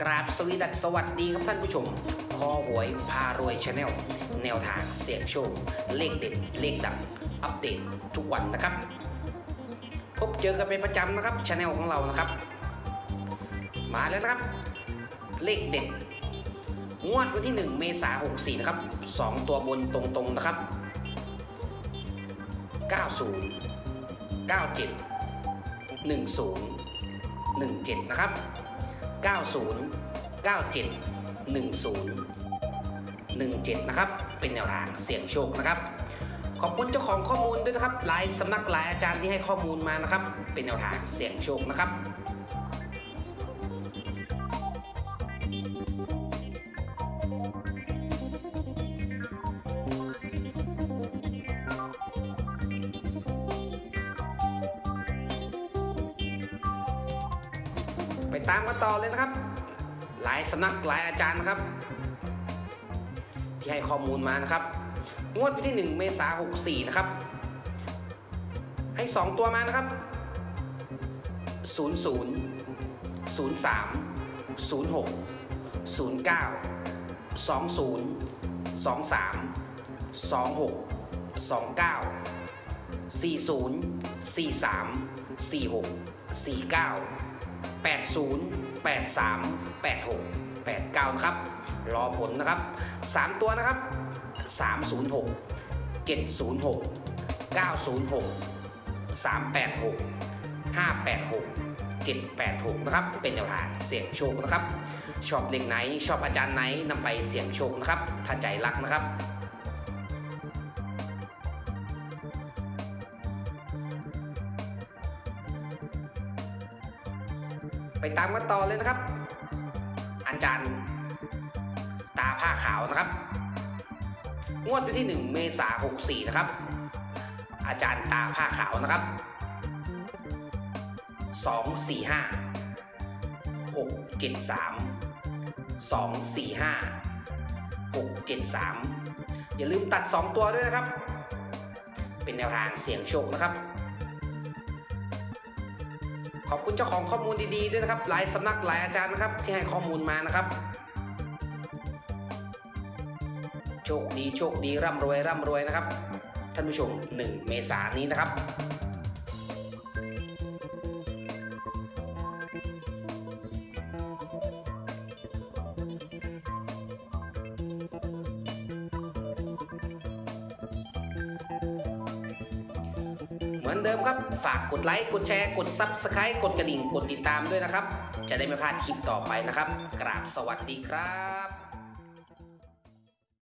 กราบสวีดัสสวัสดีครับท่านผู้ชมคอหวยพารวยชาแนลแนวทางเสี่ยงโชค เลขเด็ดเลขดังอัปเดตทุกวันนะครับ พบเจอกันเป็นประจำนะครับชาแนลของเรานะครับ มาแล้วนะครับ เลขเด็ดงวดวันที่ 1 เมษายน64 นะครับ 2 ตัวบนตรงๆนะครับ 90 97 10 17 นะครับ 90 97 10 17 นะครับ เป็นแนวทางเสี่ยงโชคนะครับ ขอบคุณเจ้าของข้อมูลด้วยนะครับ หลายสำนักหลายอาจารย์ที่ให้ข้อมูลมานะครับ เป็นแนวทางเสี่ยงโชคนะครับ ไปตามกันต่อเลยนะครับ หลายสำนักหลายอาจารย์นะครับ ที่ให้ข้อมูลมานะครับ งวดวันที่ 1 เมษายน64 นะครับ ให้ 2 ตัวมานะครับ 00 03 06 09 20 23 26 29 40 43 46 49 80 83 86 89 นะครับ รอผลนะครับ 3 ตัวนะครับ 306 706 906 386 586 786 นะครับ เป็นแนวทางเสี่ยงโชคนะครับ ชอบเลขไหน ชอบอาจารย์ไหนนำไปเสี่ยงโชคนะครับ ถ้าใจรักนะครับ ไปตามกันต่อเลยนะครับ อาจารย์ตาผ้าขาวนะครับ งวดวันที่ 1 เมษายน64 นะครับ อาจารย์ตาผ้าขาวนะครับ 2 4 5 6 7 3 2 4 5 6 7 3 อย่าลืมตัด 2 ตัวด้วยนะครับ เป็นแนวทางเสี่ยงโชคนะครับ ขอบคุณเจ้าของข้อมูลดีๆด้วยนะครับ หลายสำนักหลายอาจารย์นะครับ ที่ให้ข้อมูลมานะครับ โชคดีโชคดีร่ำรวยร่ำรวยนะครับ ท่านผู้ชม 1 เมษายนนี้นะครับ มือนเดิมครับ ฝากกดไลค์กดแชร์กด s u b สไครต์กดกระดิ่งกดติดตามด้วยนะครับ จะได้ไม่พลาดคลิปต่อไปนะครับ กราบสวัสดีครับ